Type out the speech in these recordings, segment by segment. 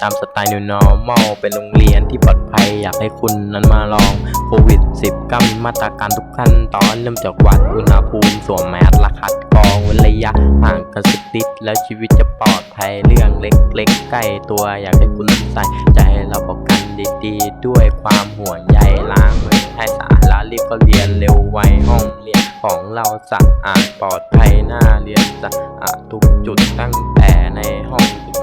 ตามสไตล์ new normal เป็นโรงเรียนที่ปลอดภัยอยากให้คุณนั้นมาลองโควิด19มีมาตรการทุกขั้นตอนเริ่มจากวัดอุณหภูมิสวมแมสและคัดกองเว้นระยะห่างกันสิบนิดแล้วชีวิตจะปลอดภัยเรื่องเล็กๆใกล้ตัวอยากให้คุณนั้นใส่ใจเราบอกกันดีๆ ด้วยความห่วงใยล้างมือให้สะอาดแล้วรีบก็เรียนเร็วไวห้องเรียนของเราสะอาดปลอดภัยหน่าเรียนสะอาดทุกจุดตั้งแต่ในห้อง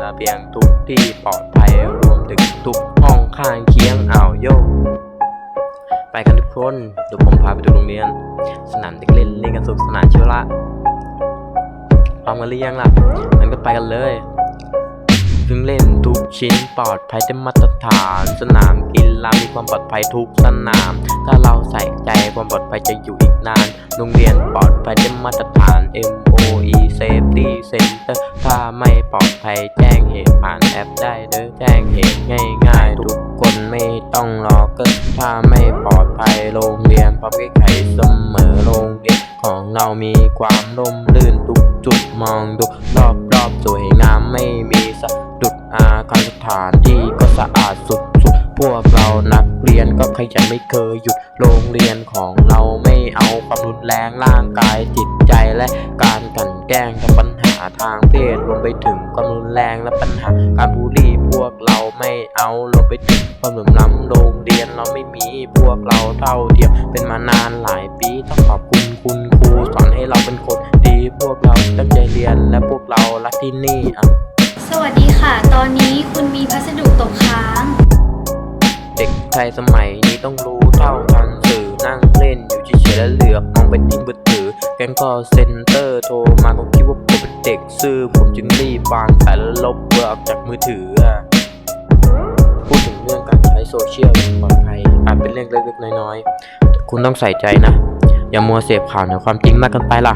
ระเบียงทุกที่ปลอดภัยรวมถึงทุกห้องข้างเคียงอ่าวโยก ไปกันทุกคนเดี๋ยวผมพาไปดูโรงเรียน สนามเด็กเล่นเล่นกันสนุกสนานเชียวละพร้อมกันหรือยังล่ะงั้นก็ไปกันเลยเครื่งเล่นทุกชิ้นปลอดภัยได้มาตรฐาน สนามกีฬามีความปลอดภัยทุกสนาม ถ้าเราใส่ใจความปลอดภัยจะอยู่อีกนาน โรงเรียนปลอดภัยได้มาตรฐาน MOE Safety Center ถ้าไม่ปลอดภัยแจ้งเหตุผ่านแอปได้เด้อแจ้งเหตุง่ายๆ ทุกคนไม่ต้องรอเกินถ้าไม่ปลอดภัยโรงเรียนพร้อมแก้ไขเสมอโรงเรียนของเรามีความร่มรื่นทุกจุดมองดูรอบๆสวยงามไม่มีสะดุดอาคารสถานที่ก็สะอาดสุด พวกเรานักเรียนก็ขยันไม่เคยหยุดโรงเรียนของเราไม่เอาความรุนแรงร่างกายจิตใจและการกันแกล้งปัญหาทางเพศรวมไปถึงความรุนแรงและปัญหาการบูลลี่พวกเราไม่เอารวมไปถึงความเหลื่อมล้ำโรงเรียนเราไม่มีพวกเราเท่าเทียมเป็นมานานหลายปีต้องขอบคุณคุณครูสอนให้เราเป็นคนดีพวกเราตั้งใจเรียนและพวกเรารักที่นี่อะสวัสดีค่ะ ตอนนี้คุณมีพัสดุตกค้าง ทยสมัยนี้ต้องรู้เท่าทันสื่อนั่งเล่นอยู่เฉยๆแล้วเหลือบมองไปที่มือถือแกงก็เซ็นเตอร์โทรมาก็คิดว่าผมเป็นเด็กซื่อผมจึงรีบวางสายแล้วลบเบอร์ออกจากมือถืออะพูดถึงเรื่องการใช้โซเชียลอย่างปลอดภัยอาจเป็นเรื่องเล็กๆน้อยๆ คุณต้องใส่ใจนะ อย่ามัวเสพข่าวเหนือความจริงมากเกินไปล่ะ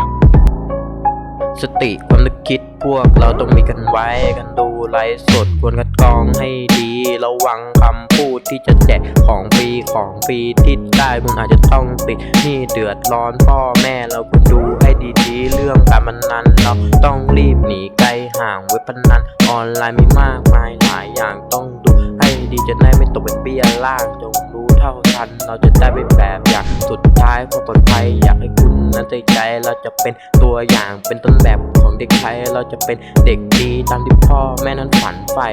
สติความนึกคิดพวกเราต้องมีกันไว้กันดูไลฟ์สดควรคัดกรองให้ดี ระวังคำพูดที่จะแจกของฟรีของฟรีที่ได้คุณอาจจะต้องติดหนี่เดือดร้อนพ่อแม่เราควรดูให้ดีๆ เรื่องการพนันเราต้องรีบหนีไกลห่างเว็บพนันออนไลน์มีมากมายหลายอย่างต้องดูให้ดีจะได้ไม่ตกเป็นเบี้ยล่างจงรู้ เท่าทัน เราจะได้เป็นแบบอย่างสุดท้ายพอปลอดภัยอยากให้คุณนั้นใจใจ เราจะเป็นตัวอย่างเป็นต้นแบบของเด็กไทย เราจะเป็นเด็กดีตามที่พ่อแม่นั้นฝันใฝ่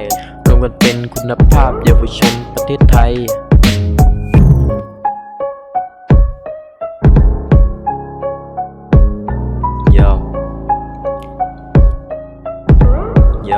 รวมกันเป็นคุณภาพเยาวชนประเทศไทยโยโย